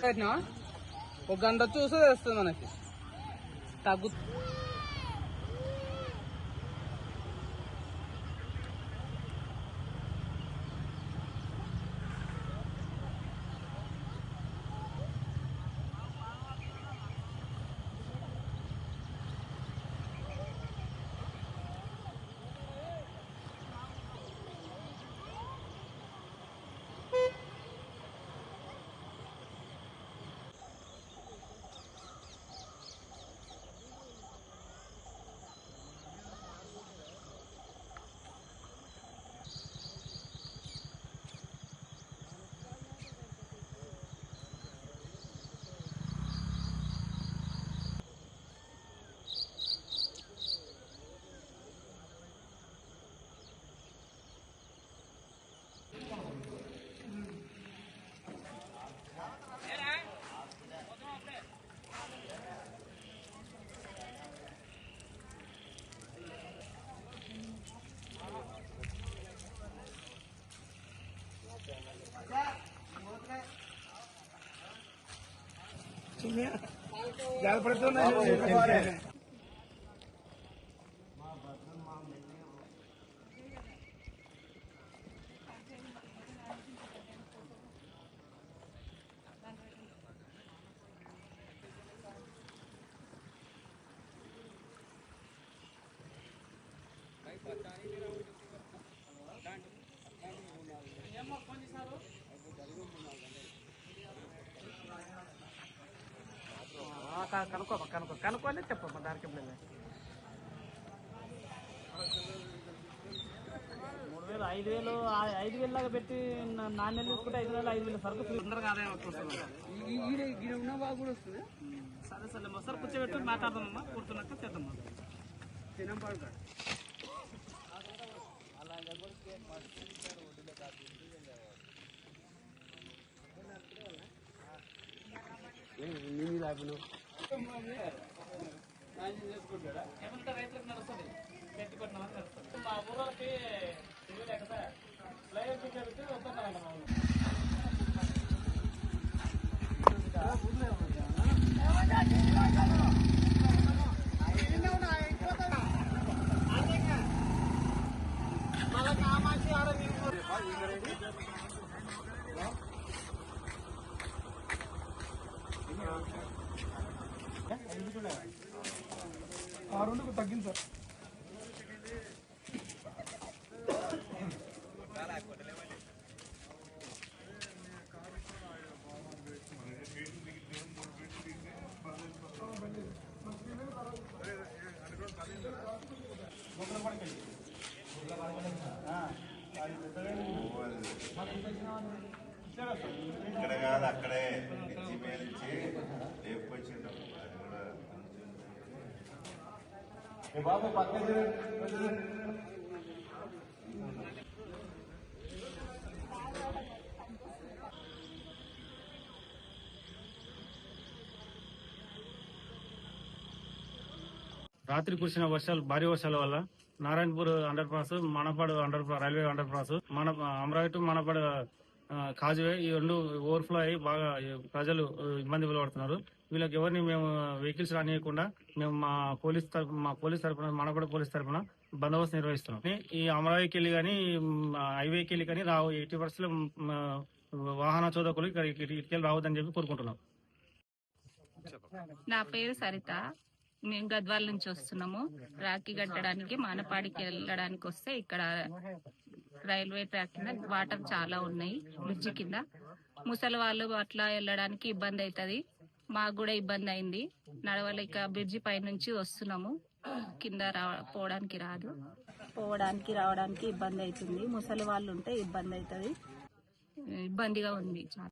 సరేనా? ఒక గంట చూసే తెలుస్తుంది మనకి. తగ్గు जाल पड़े तो नहीं पता नहीं। కనుక్కో కనుక్కో కనుక్కోలే చెప్పమ్మా దానికి లేదు. మూడు వేలు ఐదు వేలు ఆ- ఐదు వేలు లాగా పెట్టి నా- నాణ్యం తీసుకుంటే ఐదు వేలు ఐదు వేలు సరుకు తొందరగా ఆదాయం వస్తుంది. సరే సరే ఒకసారి కూర్చోబెట్టి మాట్లాడదామమ్మా కూర్చున్నాక చేద్దామా తినం పడతాడు ఏమంటే రైతులకు నడుస్తుంది పెట్టి పెట్టిన వాళ్ళకి నడుస్తుంది మా ఊళ్ళకి ఇల్లు లేక లైవ్ పిక్చర్కి వస్తున్నారంట మా ఊళ్ళో. ఆ ఇక్కడ కాదు అక్కడే ఇచ్చి మేలిచ్చి లేపుకొచ్చింటాం అది కూడా బాబు పక్కన రాత్రి కురిసిన వర్షాలు భారీ వర్షాల వల్ల Narayanpur underpass Manapadu under railway underpass మన అమరావతి మనపాడు కాజువే ఈ రెండు ఓవర్ఫ్లో అయ్యి బాగా ప్రజలు ఇబ్బంది పడుతున్నారు. వీళ్ళకి ఎవరిని మేము వెహికల్స్ రానియకుండా మేము మా పోలీస్ తరపు మా పోలీస్ తరఫున మనపాడు పోలీస్ తరఫున బందోబస్తు నిర్వహిస్తున్నాం. ఈ అమరావతికి వెళ్ళి కానీ హైవేకి వెళ్ళి కానీ రావు ఎయిటీ పర్సెంట్ వాహన చోదకులు ఇక్కడ ఇటుకెళ్ళి రావద్దని చెప్పి కోరుకుంటున్నాం. నా పేరు సరిత. మేము గద్వాల నుంచి వస్తున్నాము. రాఖీ కట్టడానికి మానపాడికి వెళ్ళడానికి వస్తే ఇక్కడ రైల్వే ట్రాక్ కింద వాటర్ చాలా ఉన్నాయి బ్రిడ్జి కింద. ముసలి వాళ్ళు అట్లా వెళ్ళడానికి ఇబ్బంది అవుతుంది. మాకు కూడా ఇబ్బంది అయింది. నడవలేక బ్రిడ్జి పై నుంచి వస్తున్నాము. కింద రా పోవడానికి రాదు. పోవడానికి రావడానికి ఇబ్బంది అవుతుంది. ముసలి వాళ్ళు ఉంటే ఇబ్బంది అవుతుంది. ఇబ్బందిగా ఉంది చాలా.